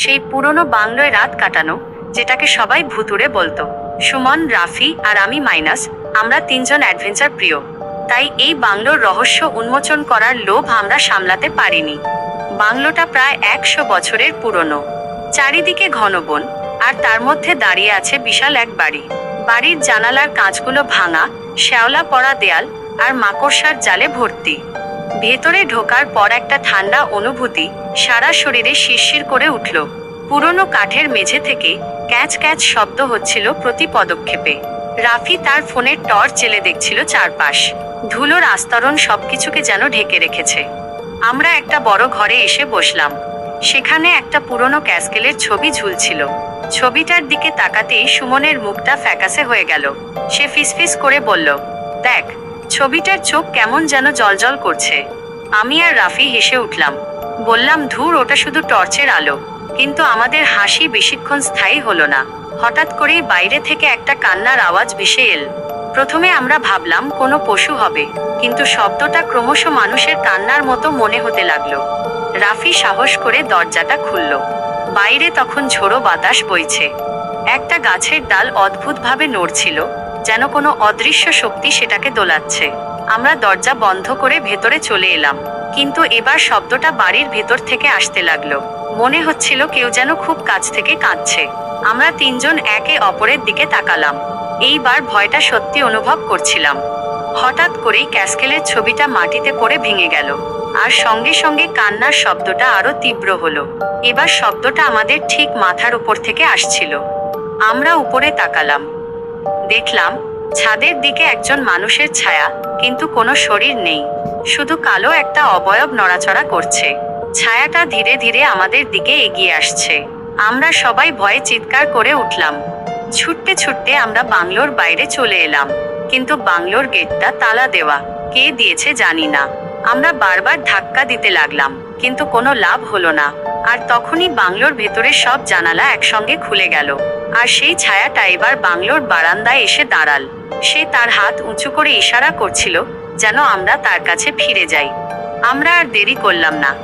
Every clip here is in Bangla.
সেই পুরনো বাংলোয় রাত কাটানো, যেটাকে সবাই ভুতুরে বলতো। সুমন, রাফি আর আমি মাইনাস, আমরা তিনজন অ্যাডভেঞ্চার প্রিয়। তাই এই বাংলোর রহস্য উন্মোচন করার লোভ আমরা সামলাতে পারিনি। বাংলোটা প্রায় একশো বছরের পুরনো। চারিদিকে ঘন বন, আর তার মধ্যে দাঁড়িয়ে আছে বিশাল এক বাড়ি। বাড়ির জানালার কাঁচগুলো ভাঙা, শ্যাওলা পড়া দেয়াল আর মাকড়সার জালে ভর্তি। ভেতরে ঢোকার পর একটা ঠান্ডা অনুভূতি সারা শরীরে শিরশির করে উঠল। পুরনো কাঠের মেঝে থেকে ক্যাচ ক্যাচ শব্দ হচ্ছিল প্রতি পদক্ষেপে। রাফি তার ফোনের টর্চ জেলে দেখছিল চারপাশ। ধুলোর আস্তরণ সবকিছুকে যেন ঢেকে রেখেছে। আমরা একটা বড় ঘরে এসে বসলাম। সেখানে একটা পুরনো ক্যাসকেলের ছবি ঝুলছিল। ছবিটার দিকে তাকাতেই সুমনের মুখটা ফ্যাকাসে হয়ে গেল। সে ফিসফিস করে বলল, দেখ ছবিটার চোখ কেমন যেন জলজল করছে। আমি আর রাফি হেসে উঠলাম। বললাম, ধুর, ওটা শুধু টর্চের আলো। কিন্তু আমাদের হাসি বেশিক্ষণ স্থায়ী হলো না। হঠাৎ করেই বাইরে থেকে একটা কান্নার আওয়াজ ভেসে এল। প্রথমে আমরা ভাবলাম, কোনো পশু হবে। কিন্তু শব্দটা ক্রমশ মানুষের কান্নার মতো মনে হতে লাগল। রাফি সাহস করে দরজাটা খুলল। বাইরে তখন ঝোড়ো বাতাস বইছে। একটা গাছের ডাল অদ্ভুতভাবে নড়ছিল। যেন কোনো অদৃশ্য শক্তি সেটাকে দোলাচ্ছে। আমরা দরজা বন্ধ করে ভেতরে চলে এলাম, কিন্তু এবার শব্দটা বাড়ির ভেতর থেকে আসতে লাগল। মনে হচ্ছিল কেউ যেন খুব কাছ থেকে কাঁদছে। আমরা তিনজন একে অপরের দিকে তাকালাম। এইবার ভয়টা সত্যি অনুভব করছিলাম। হঠাৎ করেই ক্যাসকেলের ছবিটা মাটিতে পড়ে ভেঙে গেল, আর সঙ্গে সঙ্গে কান্নার শব্দটা আরও তীব্র হলো। এবার শব্দটা আমাদের ঠিক মাথার উপর থেকে আসছিল। আমরা উপরে তাকালাম। দেখলাম, ছাদের দিকে একজন মানুষের ছায়া, কিন্তু কোনো শরীর নেই। শুধু কালো একটা অবয়ব নড়াচড়া করছে। ছায়াটা ধীরে ধীরে আমাদের দিকে এগিয়ে আসছে। আমরা সবাই ভয়ে চিৎকার করে উঠলাম। ছুটতে ছুটতে আমরা বাংলোর বাইরে চলে এলাম। কিন্তু বাংলোর গেটটা তালা দেওয়া, কে দিয়েছে জানি না। আমরা বারবার ধাক্কা দিতে লাগলাম, কিন্তু কোনো লাভ হলো না। আর তখনই বাংলোর ভেতরে সব জানালা একসঙ্গে খুলে গেল। আর সেই ছায়াটা এবার বাংলোর বারান্দায় এসে দাঁড়াল। সে তার হাত উঁচু করে ইশারা করছিল যেন আমরা তার কাছে ফিরে যাই। আমরা আর দেরি করলাম না।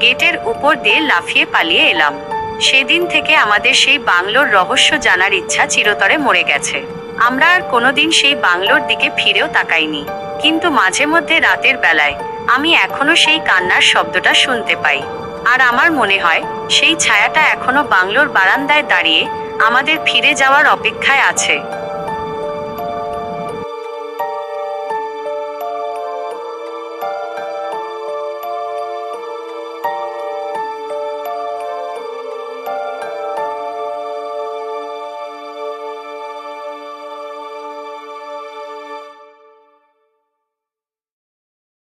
গেটের উপর দিয়ে লাফিয়ে পালিয়ে এলাম। সেদিন থেকে আমাদের সেই বাংলোর রহস্য জানার ইচ্ছা চিরতরে মরে গেছে। আমরা আর কোনোদিন সেই বাংলোর দিকে ফিরেও তাকাইনি। কিন্তু মাঝে মধ্যে রাতের বেলায় আমি এখনও সেই কান্নার শব্দটা শুনতে পাই। আর আমার মনে হয়, সেই ছায়াটা এখনও বাংলোর বারান্দায় দাঁড়িয়ে আমাদের ফিরে যাওয়ার অপেক্ষায় আছে।